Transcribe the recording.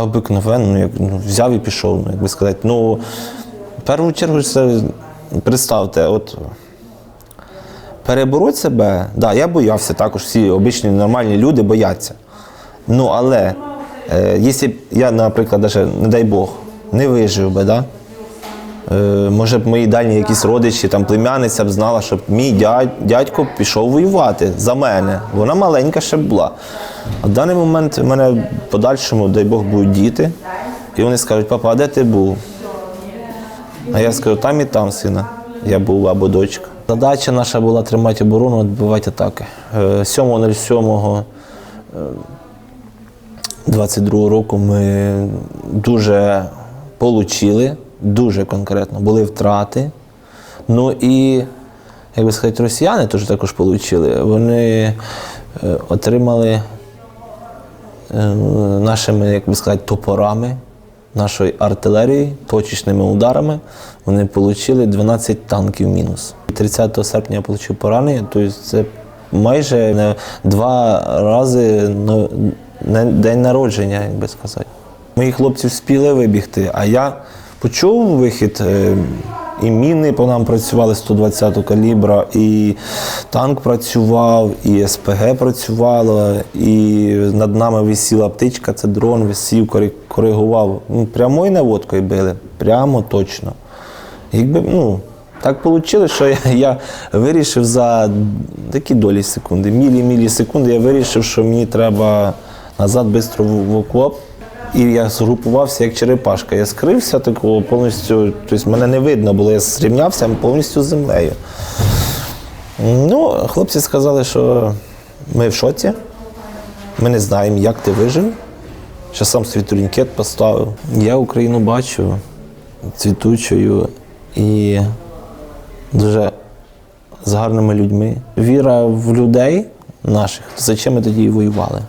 Та обикновенно, ну, як ну, взяв і пішов, ну, як би сказати. Ну, в першу чергу, це представте, от перебороть себе, да, я боявся також, всі обичні нормальні люди бояться. Ну, але е, якщо я, наприклад, даже, не дай Бог, не вижив би, да? Е, може б мої дальні якісь родичі, там, племянниця б знала, щоб мій дядь, дядько пішов воювати за мене. Вона маленька ще була. А в даний момент в мене в подальшому, дай Бог, будуть діти, і вони скажуть, папа, а де ти був? А я скажу, там і там, сина. Я був або дочка. Задача наша була тримати оборону, відбивати атаки. Е, 7.07 22 року ми дуже получили, дуже конкретно, були втрати. Ну і, як би сказати, росіяни теж також отримали. Вони е, отримали е, нашими, як би сказати, топорами, нашої артилерії, точечними ударами. Вони отримали 12 танків мінус. 30 серпня я отримав поранення, тобто це майже два рази день народження, як би сказати. Мої хлопці вспіли вибігти, а я почув вихід. е, І міни по нам працювали 120-го калібра, і танк працював, і СПГ працювало, і над нами висіла птичка, це дрон, висів, кори- коригував. Ну, Прямою наводкою били, прямо точно. Якби, ну, так вийшло, що я, я вирішив за такі долі секунди, мілі-мілі секунди, я вирішив, що мені треба назад швидко в окоп. І я згрупувався як черепашка. Я скрився такого повністю, тобто мене не видно було, я зрівнявся повністю з землею. Ну, хлопці сказали, що ми в шоці, ми не знаємо, як ти вижив. Що сам свій турнікет поставив. Я Україну бачу цвітучою і дуже з гарними людьми. Віра в людей наших, зачем ми тоді воювали.